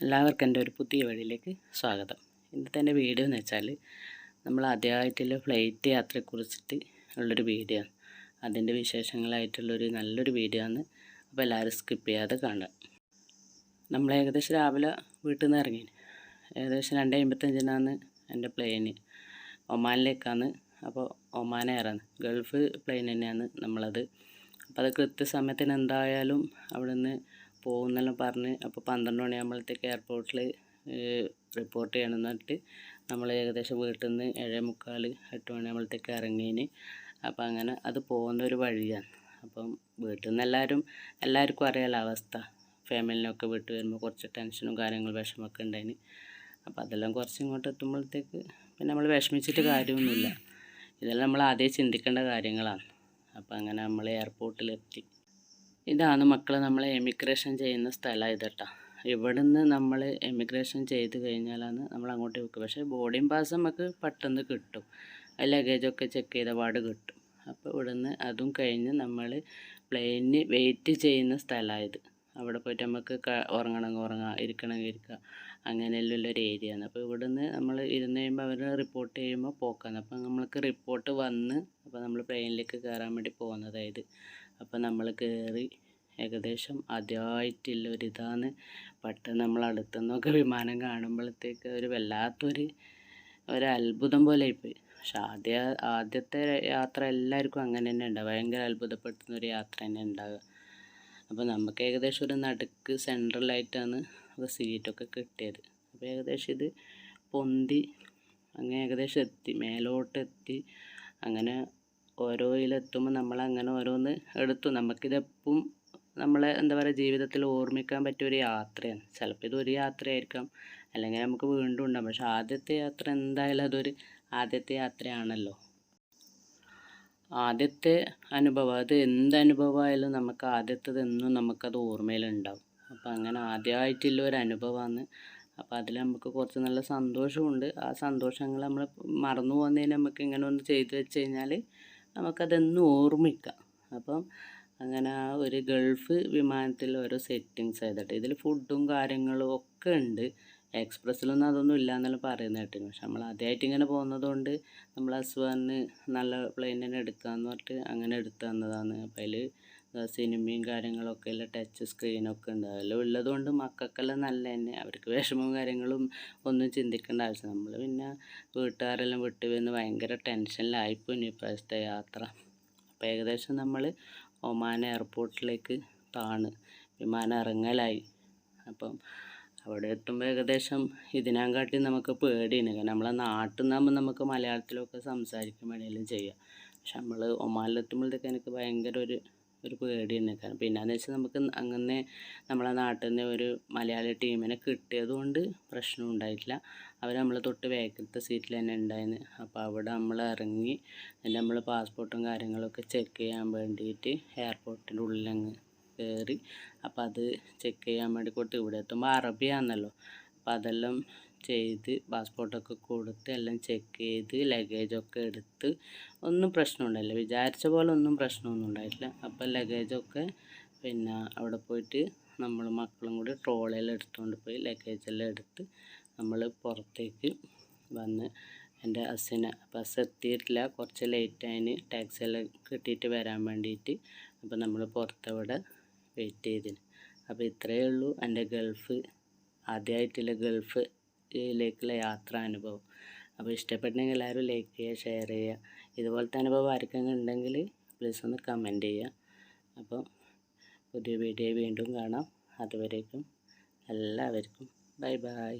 എല്ലാവർക്കും എന്റെ ഒരു പുതിയ വഴിയിലേക്ക് സ്വാഗതം. ഇന്നത്തെ എന്റെ വീഡിയോ എന്ന് വെച്ചാൽ നമ്മൾ ആദ്യമായിട്ടുള്ള ഫ്ലൈറ്റ് യാത്രയെക്കുറിച്ചിട്ട് ഉള്ളൊരു വീഡിയോ ആണ്. അതിന്റെ വിശേഷങ്ങളായിട്ടുള്ളൊരു നല്ലൊരു വീഡിയോ ആണ്. അപ്പോൾ എല്ലാവരും സ്കിപ്പ് ചെയ്യാതെ കാണുക. നമ്മൾ ഏകദേശം രാവിലെ വീട്ടിൽ നിന്ന് ഇറങ്ങി. ഏകദേശം രണ്ട് അമ്പത്തഞ്ചിനാണ് എന്റെ പ്ലെയിന് ഒമാനിലേക്കാണ്. അപ്പോൾ ഒമാൻ എയറാണ് ഗൾഫ് പ്ലെയിൻ തന്നെയാണ് നമ്മളത്. അപ്പോൾ അത് കൃത്യസമയത്തിന് എന്തായാലും അവിടെ നിന്ന് പോകുന്നെല്ലാം പറഞ്ഞ് അപ്പോൾ പന്ത്രണ്ട് മണിയാകുമ്പോഴത്തേക്ക് എയർപോർട്ടിൽ റിപ്പോർട്ട് ചെയ്യണമെന്ന് പറഞ്ഞിട്ട് നമ്മൾ ഏകദേശം വീട്ടിൽ നിന്ന് ഏഴേ മുക്കാൽ എട്ട് മണിയാകുമ്പോഴത്തേക്ക് ഇറങ്ങിയിന് അപ്പോൾ അങ്ങനെ അത് പോകുന്ന ഒരു വഴിയാണ്. അപ്പം വീട്ടിൽ നിന്ന് എല്ലാവരും എല്ലാവർക്കും അറിയാലോ അവസ്ഥ. ഫാമിലിനൊക്കെ വിട്ട് വരുമ്പോൾ കുറച്ച് ടെൻഷനും കാര്യങ്ങളും വിഷമമൊക്കെ ഉണ്ടായിന്. അപ്പോൾ അതെല്ലാം കുറച്ച് ഇങ്ങോട്ട് എത്തുമ്പോഴത്തേക്ക് പിന്നെ നമ്മൾ വിഷമിച്ചിട്ട് കാര്യമൊന്നുമില്ല. ഇതെല്ലാം നമ്മൾ ആദ്യം ചിന്തിക്കേണ്ട കാര്യങ്ങളാണ്. അപ്പോൾ അങ്ങനെ നമ്മൾ എയർപോർട്ടിലെത്തി ഇതാണ് മക്കൾ നമ്മൾ എമിഗ്രേഷൻ ചെയ്യുന്ന സ്ഥലം ഇതട്ടാ. ഇവിടുന്ന് നമ്മൾ എമിഗ്രേഷൻ ചെയ്ത് കഴിഞ്ഞാലാണ് നമ്മൾ അങ്ങോട്ട് വെക്കുക പക്ഷേ ബോർഡിംഗ് പാസ് നമുക്ക് പെട്ടെന്ന് കിട്ടും. ലഗേജൊക്കെ ചെക്ക് ചെയ്ത പാട് കിട്ടും. അപ്പോൾ ഇവിടുന്ന് അതും കഴിഞ്ഞ് നമ്മൾ പ്ലെയിനിന് വെയിറ്റ് ചെയ്യുന്ന സ്ഥലമായത് അവിടെ പോയിട്ട് നമുക്ക് ഉറങ്ങണമെങ്കിൽ ഉറങ്ങാം ഇരിക്കണമെങ്കിൽ ഇരിക്കുക അങ്ങനെയുള്ള ഒരു ഏരിയ ആണ്. അപ്പോൾ ഇവിടുന്ന് നമ്മൾ ഇരുന്ന് കഴിയുമ്പോൾ അവർ റിപ്പോർട്ട് ചെയ്യുമ്പോൾ പോക്കാണ്. അപ്പോൾ നമ്മൾക്ക് റിപ്പോർട്ട് വന്ന് അപ്പോൾ നമ്മൾ പ്ലെയിനിലേക്ക് കയറാൻ വേണ്ടി പോകുന്നതായത് അപ്പോൾ നമ്മൾ കയറി ഏകദേശം ആദ്യമായിട്ടുള്ള ഒരിതാണ് പെട്ടെന്ന് നമ്മൾ അടുത്തുനിന്നൊക്കെ വിമാനം കാണുമ്പോഴത്തേക്ക് ഒരു വല്ലാത്തൊരു ഒരു അത്ഭുതം പോലെ ആയിപ്പോയി. പക്ഷെ ആദ്യ ആദ്യത്തെ യാത്ര എല്ലാവർക്കും അങ്ങനെ തന്നെ ഉണ്ടാവുക ഭയങ്കര അത്ഭുതപ്പെടുത്തുന്ന ഒരു യാത്ര തന്നെ ഉണ്ടാവുക. അപ്പോൾ നമുക്ക് ഏകദേശം ഒരു നടുക്ക് സെൻട്രലായിട്ടാണ് അപ്പോൾ സീറ്റൊക്കെ കിട്ടിയത്. അപ്പോൾ ഏകദേശം ഇത് പൊന്തി അങ്ങനെ ഏകദേശം എത്തി മേലോട്ട് എത്തി അങ്ങനെ ഓരോ ഇതിലെത്തുമ്പോൾ നമ്മൾ അങ്ങനെ ഓരോന്ന് എടുത്തു. നമുക്കിതെപ്പം നമ്മളെ എന്താ പറയുക ജീവിതത്തിൽ ഓർമ്മിക്കാൻ പറ്റിയ ഒരു യാത്രയാണ്. ചിലപ്പോൾ ഇത് ഒരു യാത്രയായിരിക്കാം. അല്ലെങ്കിൽ നമുക്ക് വീണ്ടും ഉണ്ടാകും പക്ഷെ ആദ്യത്തെ യാത്ര എന്തായാലും അതൊരു ആദ്യത്തെ യാത്രയാണല്ലോ. ആദ്യത്തെ അനുഭവം അത് എന്ത് അനുഭവമായാലും നമുക്ക് ആദ്യത്തത് എന്നും നമുക്കത് ഓർമ്മയിലുണ്ടാവും. അപ്പോൾ അങ്ങനെ ആദ്യമായിട്ടുള്ള ഒരു അനുഭവമാണ്. അപ്പോൾ അതിൽ നമുക്ക് കുറച്ച് നല്ല സന്തോഷമുണ്ട്. ആ സന്തോഷങ്ങൾ നമ്മൾ മറന്നു പോകുന്നതിന് നമുക്ക് ഇങ്ങനെ ഒന്ന് ചെയ്തു വെച്ച് കഴിഞ്ഞാൽ നമുക്കതെന്നും ഓർമ്മിക്കാം. അപ്പം അങ്ങനെ ആ ഒരു ഗൾഫ് വിമാനത്തിൽ ഓരോ സെറ്റിങ്സ് ആയതട്ടെ ഇതിൽ ഫുഡും കാര്യങ്ങളും ഒക്കെ ഉണ്ട്. എക്സ്പ്രസ്സിലൊന്നും അതൊന്നും ഇല്ല പറയുന്ന കേട്ടിരുന്നു പക്ഷെ നമ്മൾ ആദ്യമായിട്ട് ഇങ്ങനെ പോകുന്നതുകൊണ്ട് നമ്മൾ അസ്വാന് നല്ല പ്ലെയിൻ തന്നെ എടുക്കാമെന്ന് പറഞ്ഞിട്ട് അങ്ങനെ എടുത്തു തന്നതാണ്. അപ്പം അതിൽ സിനിമയും കാര്യങ്ങളൊക്കെ ഉള്ള ടച്ച് സ്ക്രീനൊക്കെ ഉണ്ട്. അതെല്ലാം ഉള്ളതുകൊണ്ട് മക്കൾക്കെല്ലാം നല്ല തന്നെ. അവർക്ക് വിഷമവും കാര്യങ്ങളും ഒന്നും ചിന്തിക്കേണ്ട ആവശ്യം നമ്മൾ പിന്നെ വീട്ടുകാരെല്ലാം വിട്ടു വന്ന് ഭയങ്കര ടെൻഷനിലായിപ്പോയി ഇപ്രാവശ്യത്തെ യാത്ര. അപ്പോൾ ഏകദേശം നമ്മൾ ഒമാൻ എയർപോർട്ടിലേക്ക് താണ്. വിമാനം ഇറങ്ങലായി. അപ്പം അവിടെ എത്തുമ്പോൾ ഏകദേശം ഇതിനെക്കാട്ടി നമുക്ക് പേടിയാണ്. കാരണം നമ്മളെ നാട്ടിൽ നിന്നാകുമ്പോൾ നമുക്ക് മലയാളത്തിലൊക്കെ സംസാരിക്കാൻ വേണമെങ്കിലും ചെയ്യാം. പക്ഷെ നമ്മൾ ഒമാനിലെത്തുമ്പോഴത്തേക്ക് എനിക്ക് ഭയങ്കര ഒരു ഒരു പേടി തന്നെ. കാരണം പിന്നെയെന്ന് വെച്ചാൽ നമുക്ക് അങ്ങനെ നമ്മളെ നാട്ടിൽ നിന്ന് ഒരു മലയാളി ടീമിനെ കിട്ടിയത് കൊണ്ട് പ്രശ്നം ഉണ്ടായിട്ടില്ല. അവർ നമ്മൾ തൊട്ട് വേക്കത്തെ സീറ്റിൽ തന്നെ ഉണ്ടായിരുന്നു അപ്പോൾ അവിടെ നമ്മൾ ഇറങ്ങി അതിന്റെ നമ്മൾ പാസ്പോർട്ടും കാര്യങ്ങളൊക്കെ ചെക്ക് ചെയ്യാൻ വേണ്ടിയിട്ട് എയർപോർട്ടിന്റെ ഉള്ളിലങ്ങ് കയറി അപ്പോൾ അത് ചെക്ക് ചെയ്യാൻ വേണ്ടി കൊടുത്ത്. ഇവിടെ എത്തുമ്പോൾ അറബിയാണല്ലോ അപ്പോൾ അതെല്ലാം ചെയ്ത് പാസ്പോർട്ടൊക്കെ കൊടുത്ത് എല്ലാം ചെക്ക് ചെയ്ത് ലഗേജൊക്കെ എടുത്ത് ഒന്നും പ്രശ്നമുണ്ടായില്ല. വിചാരിച്ച പോലെ ഒന്നും പ്രശ്നമൊന്നും ഉണ്ടായിട്ടില്ല. അപ്പോൾ ലഗേജൊക്കെ പിന്നെ അവിടെ പോയിട്ട് നമ്മൾ മക്കളും കൂടി ട്രോളെല്ലാം എടുത്തുകൊണ്ട് പോയി ലഗേജെല്ലാം എടുത്ത് നമ്മൾ പുറത്തേക്ക് വന്ന് എന്റെ അസിനെ ബസ് എത്തിയിട്ടില്ല. കുറച്ച് ലേറ്റായിന് ടാക്സി എല്ലാം കിട്ടിയിട്ട് വരാൻ വേണ്ടിയിട്ട് അപ്പോൾ നമ്മൾ പുറത്തവിടെ വെയിറ്റ് ചെയ്തിന്. അപ്പോൾ ഇത്രയേ ഉള്ളൂ. എന്റെ ഗൾഫ് ആദ്യമായിട്ടുള്ള ഗൾഫ്. ലേക്കുള്ള യാത്രാ അനുഭവം അപ്പോൾ ഇഷ്ടപ്പെട്ടെങ്കിൽ എല്ലാവരും ലൈക്ക് ചെയ്യുക ഷെയർ ചെയ്യുക. ഇതുപോലത്തെ അനുഭവം ആർക്കെങ്കിലും ഉണ്ടെങ്കിൽ പ്ലീസ് ഒന്ന് കമന്റ് ചെയ്യുക. അപ്പോൾ പുതിയ വീഡിയോ വീണ്ടും കാണാം. അതുവരേക്കും എല്ലാവർക്കും ബൈ ബൈ